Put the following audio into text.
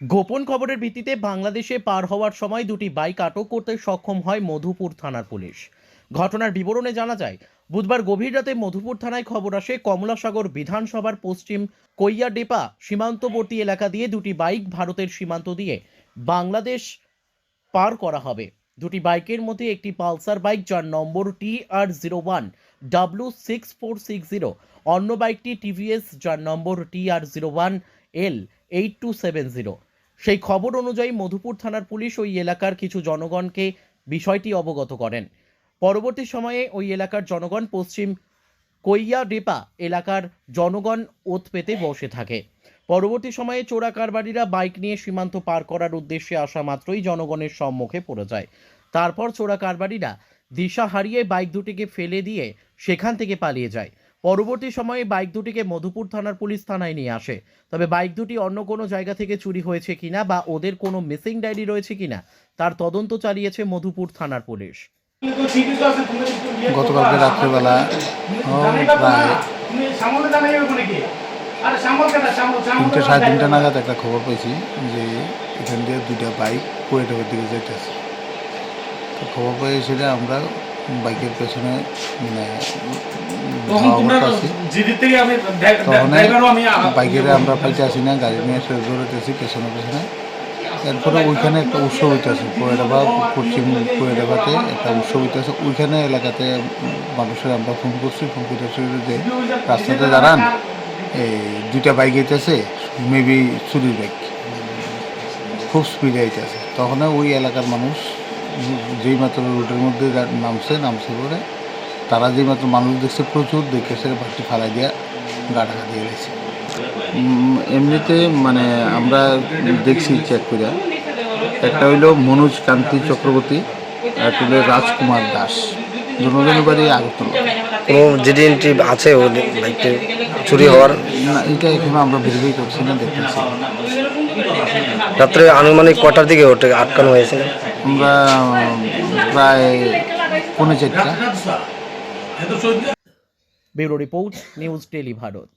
গোপন খবরের ভিত্তিতে বাংলাদেশে পার হওয়ার সময় দুটি বাইক আটক করতে সক্ষম হয় মধুপুর থানার পুলিশ। ঘটনার বিবরণে জানা যায়, বুধবার গভীর রাতে মধুপুর থানায় খবর আসে, কমলাসাগর বিধানসভার পশ্চিম কৈয়াডেপা সীমান্তবর্তী এলাকা দিয়ে দুটি বাইক ভারতের সীমান্ত দিয়ে বাংলাদেশ পার করা হবে। দুটি বাইকের মধ্যে একটি পালসার বাইক, যার নম্বর টি R zero one, W six four six zero, অন্য বাইকটি টিভিএস যার নম্বর টি R zero one L eight two seven zero. সেই খবর অনুযায়ী মধুপুর থানার পুলিশ ওই এলাকার কিছু জনগণকে বিষয়টি অবগত করেন। পরবর্তী সময়ে ওই এলাকার জনগণ পশ্চিম কৈয়া ডেপা এলাকার জনগণ ওত পেতে বসে থাকে। পরবর্তী সময়ে চোরা কারবারিরা বাইক নিয়ে সীমান্ত পার করার উদ্দেশ্যে আসা মাত্রই জনগণের সম্মুখে পড়ে যায়। তারপর চোরা কারবারিরা দিশা হারিয়ে বাইক দুটিকে ফেলে দিয়ে সেখান থেকে পালিয়ে যায়। পরবর্তী সময়ে বাইক দুটিকে মধুপুর থানার পুলিশ থানায় নিয়ে আসে। তবে বাইক দুটি অন্য কোনো জায়গা থেকে চুরি হয়েছে কিনা বা ওদের কোনো মিসিং ডায়েরি রয়েছে কিনা, তার তদন্ত চালিয়েছে মধুপুর থানার পুলিশ। গতকালকে রাত্রেবেলা তিনটে সাড়ে তিনটা নাগাদ একটা খবর পেয়েছি যে এখান দিয়ে দুইটা বাইক কুয়েটের দিকে যেতেছে খবর পেয়ে সেটা আমরা বাইকের পেছনে মানে বাইকের আমরা পাইতে আসি না গাড়ি নিয়ে সে দৌড়াতেছি পেছনে পেছনে। এরপরে ওইখানে একটা উৎসব হইতেছে কোয়েডাবা পশ্চিম কোয়েডাবাতে একটা উৎসব হইতেছে। ওইখানে এলাকাতে মানুষের আমরা ফোন করছি ফোন করতেছি যে রাস্তাতে দাঁড়ান এই দুইটা বাইক আইতেছে মেবি চুরির বাইক। খুব স্পিডে আইতেছে তখন ওই এলাকার মানুষ যেই মাত্র রোডের মধ্যে নামছে নামছে পরে তারা যেই মাত্র মানুষ দেখছে প্রচুর দেখে সে বাড়িটি ফালাই দিয়া গা ঢাকা দিয়ে গেছে এমনিতে মানে আমরা দেখছি চেক করে একটা হইল মনোজ কান্তি চক্রবর্তী আর একটা হইল রাজকুমার দাস। দুজনের বাড়ি আগরতলা। কোনো জিডি এন্ট্রি আছে ও বাইকটি চুরি হওয়ার? না এটা এখনও আমরা ভেরিফাই করছি না দেখতেছি। রাত্রে আনুমানিক কটার দিকে ওটা আটকানো হয়েছে? আমরা প্রায় পৌনে চারটা। Bureau report news Tele Bharat.